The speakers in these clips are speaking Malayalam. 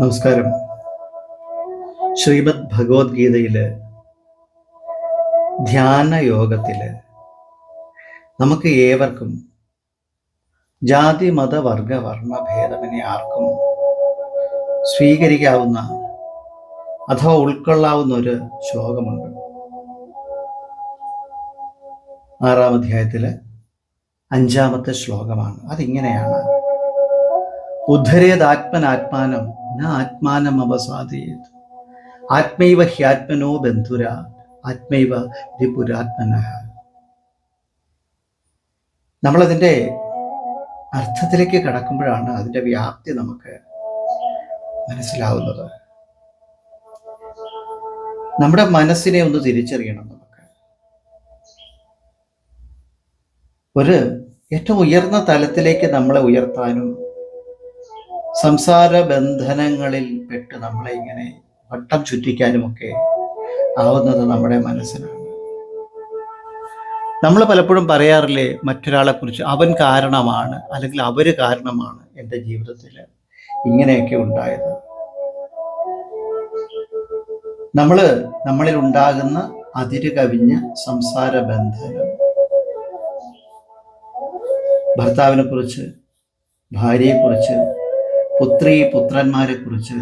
നമസ്കാരം. ശ്രീമദ് ഭഗവത്ഗീതയിൽ ധ്യാന യോഗത്തിൽ നമുക്ക് ഏവർക്കും ജാതി മത വർഗ വർണ ഭേദമിനെ ആർക്കും സ്വീകരിക്കാവുന്ന അഥവാ ഉൾക്കൊള്ളാവുന്ന ഒരു ശ്ലോകമുണ്ട്. ആറാം അധ്യായത്തിലെ അഞ്ചാമത്തെ ശ്ലോകമാണ്. അതിങ്ങനെയാണ് ഉദ്ധരേതാത്മനാത്മാനം ന ആത്മാനം അവസാദയത് ആത്മൈവ ഹ്യാത്മനോ ബന്ധുര ആത്മൈവ രിപുരാത്മന നമ്മളതിന്റെ അർത്ഥത്തിലേക്ക് കടക്കുമ്പോഴാണ് അതിന്റെ വ്യാപ്തി നമുക്ക് മനസ്സിലാവുന്നത്. നമ്മുടെ മനസ്സിനെ ഒന്ന് തിരിച്ചറിയണം നമുക്ക്. ഒരു ഏറ്റവും ഉയർന്ന തലത്തിലേക്ക് നമ്മളെ ഉയർത്താനും സംസാര ബന്ധനങ്ങളിൽ പെട്ട് നമ്മളെ ഇങ്ങനെ വട്ടം ചുറ്റിക്കാനുമൊക്കെ ആവുന്നത് നമ്മുടെ മനസ്സിനാണ്. നമ്മൾ പലപ്പോഴും പറയാറില്ലേ മറ്റൊരാളെ കുറിച്ച് അവൻ കാരണമാണ് അല്ലെങ്കിൽ അവർ കാരണമാണ് എന്റെ ജീവിതത്തിൽ ഇങ്ങനെയൊക്കെ ഉണ്ടായത്. നമ്മൾ നമ്മളിൽ ഉണ്ടാകുന്ന അതിര് കവിഞ്ഞ സംസാര ബന്ധനം ഭർത്താവിനെ കുറിച്ച് ഭാര്യയെക്കുറിച്ച് പുത്രി പുത്രന്മാരെ കുറിച്ച്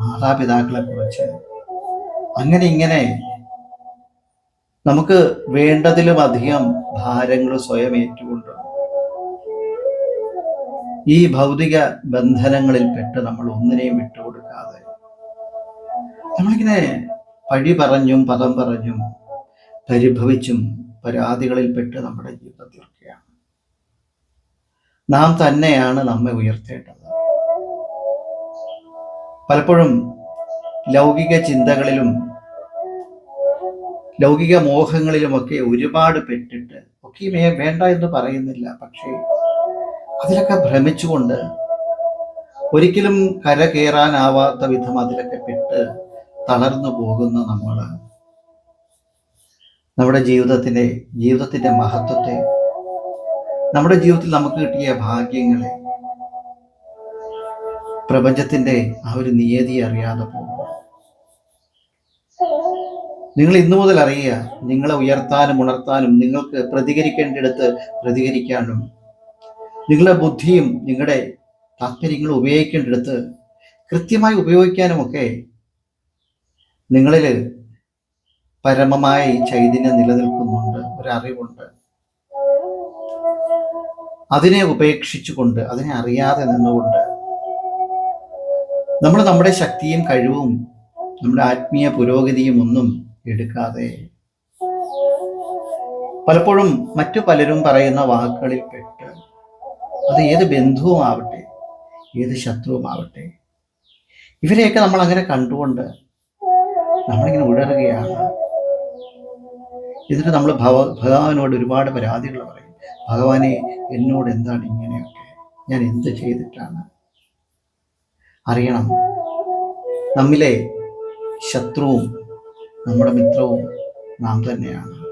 മാതാപിതാക്കളെ കുറിച്ച്. അങ്ങനെ ഇങ്ങനെ നമുക്ക് വേണ്ടതിലും അധികം ഭാരങ്ങൾ സ്വയം ഏറ്റുകൊണ്ട് ഈ ഭൗതിക ബന്ധനങ്ങളിൽ പെട്ട് നമ്മൾ ഒന്നിനെയും വിട്ടുകൊടുക്കാതെ നമ്മളിങ്ങനെ പഴി പറഞ്ഞും പദം പറഞ്ഞും പരിഭവിച്ചും പരാതികളിൽ പെട്ട് നമ്മുടെ ജീവിതം തീർക്കുകയാണ്. നാം തന്നെയാണ് നമ്മെ ഉയർത്തേണ്ടത്. പലപ്പോഴും ലൗകിക ചിന്തകളിലും ലൗകിക മോഹങ്ങളിലുമൊക്കെ ഒരുപാട് പെട്ടിട്ട് ഒക്കെ വേണ്ട എന്ന് പറയുന്നില്ല. പക്ഷേ അതിലൊക്കെ ഭ്രമിച്ചുകൊണ്ട് ഒരിക്കലും കര കയറാനാവാത്ത വിധം അതിലൊക്കെ പെട്ട് തളർന്നു പോകുന്ന നമ്മൾ. നമ്മുടെ ജീവിതത്തിന്റെ ജീവിതത്തിന്റെ മഹത്വത്തെ നമ്മുടെ ജീവിതത്തിൽ നമുക്ക് കിട്ടിയ ഭാഗ്യങ്ങളെ പ്രപഞ്ചത്തിന്റെ ആ ഒരു നിയതി അറിയാതെ പോകും. നിങ്ങൾ ഇന്നു മുതൽ അറിയുക നിങ്ങളെ ഉയർത്താനും ഉണർത്താനും നിങ്ങൾക്ക് പ്രതികരിക്കേണ്ടിടത്ത് പ്രതികരിക്കാനും നിങ്ങളുടെ ബുദ്ധിയും നിങ്ങളുടെ താല്പര്യങ്ങൾ ഉപയോഗിക്കേണ്ടിടത്ത് കൃത്യമായി ഉപയോഗിക്കാനുമൊക്കെ നിങ്ങളിൽ പരമമായ ഈ ചൈതന്യം നിലനിൽക്കുന്നുണ്ട് ഒരറിവുണ്ട്. അതിനെ ഉപേക്ഷിച്ചുകൊണ്ട് അതിനെ അറിയാതെ നിന്നുകൊണ്ട് നമ്മൾ നമ്മുടെ ശക്തിയും കഴിവും നമ്മുടെ ആത്മീയ പുരോഗതിയും ഒന്നും എടുക്കാതെ പലപ്പോഴും മറ്റു പലരും പറയുന്ന വാക്കുകളിൽ പെട്ട് അത് ഏത് ബന്ധുവുമാവട്ടെ ഏത് ശത്രുവുമാവട്ടെ ഇവരെയൊക്കെ നമ്മൾ അങ്ങനെ കണ്ടുകൊണ്ട് നമ്മളിങ്ങനെ ഉഴറുകയാണ്. എന്നിട്ട് നമ്മൾ ഭവ ഭഗവാനോട് ഒരുപാട് പരാതികൾ പറയും. ഭഗവാനെ എന്നോട് എന്താണ് ഇങ്ങനെയൊക്കെ? ഞാൻ എന്ത് ചെയ്തിട്ടാണ് അറിയണം. നമ്മിലെ ശത്രുവും നമ്മുടെ മിത്രവും നാം തന്നെയാണ്.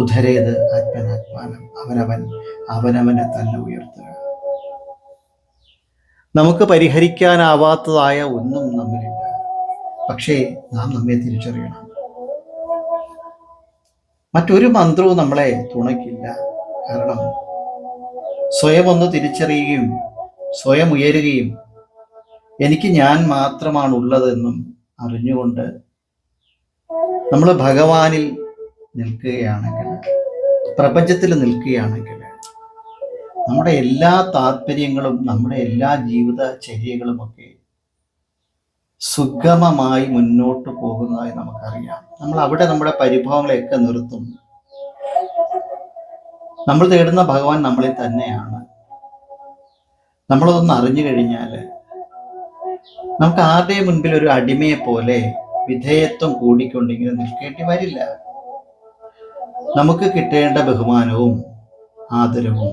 ഉദ്ധരേത് ആത്മനാത്മാനം. അവനവൻ അവനവനെ തന്നെ ഉയർത്തുക. നമുക്ക് പരിഹരിക്കാനാവാത്തതായ ഒന്നും നമ്മിലില്ല. പക്ഷേ നാം നമ്മെ തിരിച്ചറിയണം. മറ്റൊരു മന്ത്രവും നമ്മളെ തുണയ്ക്കില്ല. കാരണം സ്വയം ഒന്ന് തിരിച്ചറിയുകയും സ്വയം ഉയരുകയും എനിക്ക് ഞാൻ മാത്രമാണ് ഉള്ളതെന്നും അറിഞ്ഞുകൊണ്ട് നമ്മൾ ഭഗവാനിൽ നിൽക്കുകയാണെങ്കിൽ പ്രപഞ്ചത്തിൽ നിൽക്കുകയാണെങ്കിൽ നമ്മുടെ എല്ലാ താല്പര്യങ്ങളും നമ്മുടെ എല്ലാ ജീവിത ചര്യകളുമൊക്കെ സുഗമമായി മുന്നോട്ട് പോകുന്നതായി നമുക്കറിയാം. നമ്മൾ അവിടെ നമ്മുടെ പരിഭവങ്ങളെയൊക്കെ നിർത്തും. നമ്മൾ തേടുന്ന ഭഗവാൻ നമ്മളിൽ തന്നെയാണ്. നമ്മളതൊന്ന് അറിഞ്ഞു കഴിഞ്ഞാൽ നമുക്ക് ആദ്യം മുൻപിൽ ഒരു അടിമയെ പോലെ വിധേയത്വം കൂടിക്കൊണ്ടിങ്ങനെ നിൽക്കേണ്ടി വരില്ല. നമുക്ക് കിട്ടേണ്ട ബഹുമാനവും ആദരവും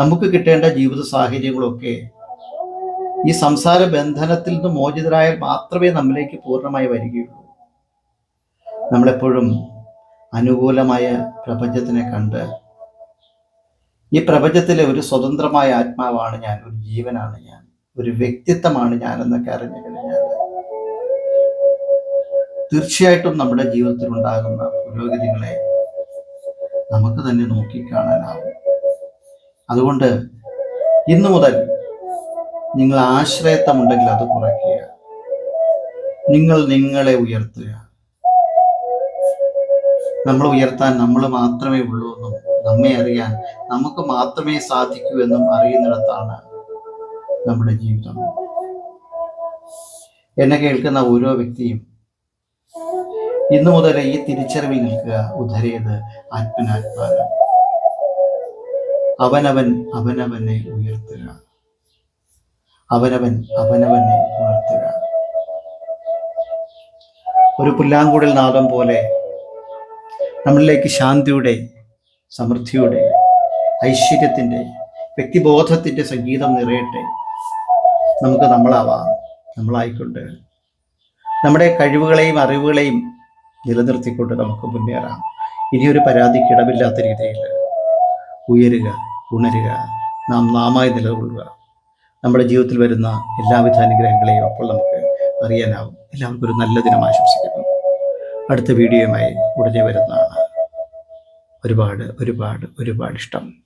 നമുക്ക് കിട്ടേണ്ട ജീവിത സാഹചര്യങ്ങളൊക്കെ ഈ സംസാര ബന്ധനത്തിൽ നിന്ന് മോചിതരായാൽ മാത്രമേ നമ്മിലേക്ക് പൂർണമായി വരികയുള്ളൂ. നമ്മളെപ്പോഴും അനുകൂലമായ പ്രപഞ്ചത്തിനെ കണ്ട് ഈ പ്രപഞ്ചത്തിലെ ഒരു സ്വതന്ത്രമായ ആത്മാവാണ് ഞാൻ ഒരു ജീവനാണ് ഞാൻ. ഒരു വ്യക്തിത്വമാണ് ഞാനെന്നൊക്കെ അറിഞ്ഞു കഴിഞ്ഞാൽ തീർച്ചയായിട്ടും നമ്മുടെ ജീവിതത്തിൽ ഉണ്ടാകുന്ന പുരോഗതികളെ നമുക്ക് തന്നെ നോക്കിക്കാണാനാവും. അതുകൊണ്ട് ഇന്നു മുതൽ നിങ്ങൾ ആശ്രയത്വമുണ്ടെങ്കിൽ അത് കുറയ്ക്കുക. നിങ്ങൾ നിങ്ങളെ ഉയർത്തുക. നമ്മൾ ഉയർത്താൻ നമ്മൾ മാത്രമേ ഉള്ളൂ എന്നും നമ്മെ അറിയാൻ നമുക്ക് മാത്രമേ സാധിക്കൂ എന്നും അറിയുന്നിടത്താണ് നമ്മുടെ ജീവിതം. എന്നെ കേൾക്കുന്ന ഓരോ വ്യക്തിയും ഇന്നു മുതൽ ഈ തിരിച്ചറിവിൽ നിൽക്കുക ഉദരേത് ആത്മനാത്മാനം അവനവൻ അവനവനെ ഉയർത്തുക. അവനവൻ അവനവനെ ഉണർത്തുക. ഒരു പുല്ലാങ്കുഴൽ നാദം പോലെ നമ്മളിലേക്ക് ശാന്തിയുടെ സമൃദ്ധിയുടെ ഐശ്വര്യത്തിന്റെ വ്യക്തിബോധത്തിന്റെ സംഗീതം നിറയട്ടെ. നമുക്ക് നമ്മളാവാം. നമ്മളായിക്കൊണ്ട് നമ്മുടെ കഴിവുകളെയും അറിവുകളെയും നിലനിർത്തിക്കൊണ്ട് നമുക്ക് മുന്നേറാം. ഇനിയൊരു പരാതിക്ക് ഇടമില്ലാത്ത രീതിയിൽ ഉയരുക ഉണരുക നാം നാമായി നിലകൊള്ളുക. നമ്മുടെ ജീവിതത്തിൽ വരുന്ന എല്ലാവിധ അനുഗ്രഹങ്ങളെയും അപ്പോൾ നമുക്ക് അറിയാനാവും. എല്ലാവർക്കും ഒരു നല്ല ദിനം ആശംസിക്കുന്നു. അടുത്ത വീഡിയോയുമായി ഉടനെ വരുന്നതാണ്. ഒരുപാട് ഒരുപാട് ഒരുപാട് ഇഷ്ടം.